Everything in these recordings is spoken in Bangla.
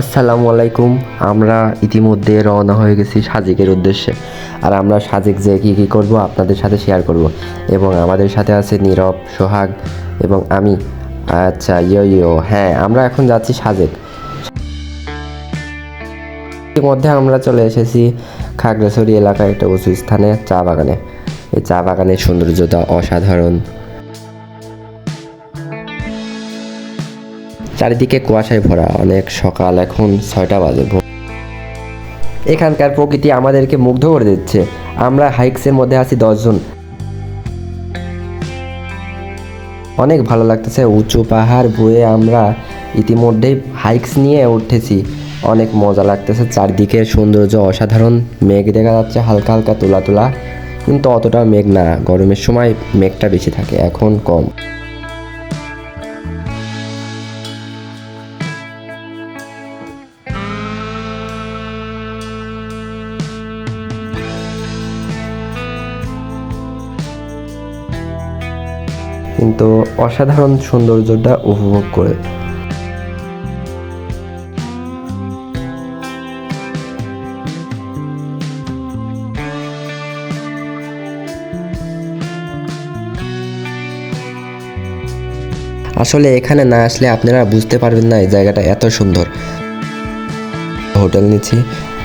আসসালামু আলাইকুম। আমরা ইতিমধ্যে রওনা হয়ে গেছি সাজেকের উদ্দেশ্যে। আর আমরা সাজেক যে কী কী করব আপনাদের সাথে শেয়ার করব। এবং আমাদের সাথে আছে নীরব, সোহাগ এবং আমি। আচ্ছা ইয়ো ইয়ো হ্যাঁ আমরা এখন যাচ্ছি সাজেক। ইতিমধ্যে আমরা চলে এসেছি খাগড়াছড়ি এলাকায় একটা উঁচু স্থানে চা বাগানে। এই চা বাগানের সৌন্দর্যতা অসাধারণ। চারিদিকে কুয়াশায় ভরা। অনেক সকাল, এখন ছয়টা বাজে। এখানকার প্রকৃতি আমাদেরকে মুগ্ধ করে দিচ্ছে। আমরা হাইক্সের মধ্যে আছি দশজন। অনেক ভালো লাগতেছে, উঁচু পাহাড় বয়ে আমরা ইতিমধ্যেই হাইক্স নিয়ে উঠেছি। অনেক মজা লাগতেছে, চারদিকে সৌন্দর্য অসাধারণ। মেঘ দেখা যাচ্ছে, হালকা হালকা তোলা তোলা। কিন্তু অতটা মেঘ না, গরমের সময় মেঘটা বেশি থাকে, এখন কম। কিন্তু অসাধারণ সৌন্দর্যটা উপভোগ করে। আসলে এখানে না আসলে আপনারা বুঝতে পারবেন না এই জায়গাটা এত সুন্দর। হোটেল নিচ্ছি,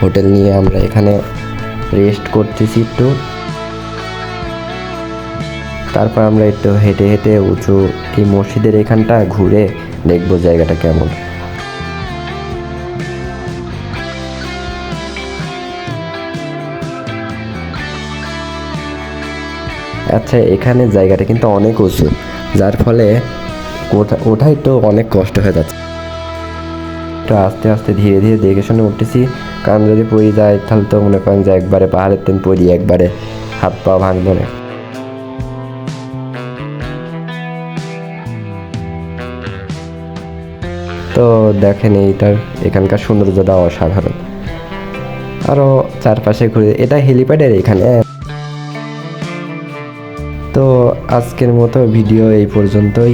হোটেল নিয়ে আমরা এখানে রেস্ট করতেছি একটু। তারপর আমরা একটু হেঁটে হেঁটে উঁচু কি মসজিদের এখানটা ঘুরে দেখব জায়গাটা কেমন। আচ্ছা এখানে জায়গাটা কিন্তু অনেক উঁচু, যার ফলে ওঠা ওঠা একটু অনেক কষ্ট হয়ে যাচ্ছে। একটু আস্তে আস্তে ধীরে ধীরে দেখে শুনে উঠতেছি, কারণ যদি পড়ে যায় তাহলে তো মনে করেন যে একবারে পাহাড়ের তেন পড়ি একবারে, হাত পা ভাঙবো না। তো দেখেন এইটার এখানকার সৌন্দর্যটা অসাধারণ। আরও চারপাশে ঘুরে, এটা হেলিপ্যাডের এখানে তো আজকের মতো ভিডিও এই পর্যন্তই।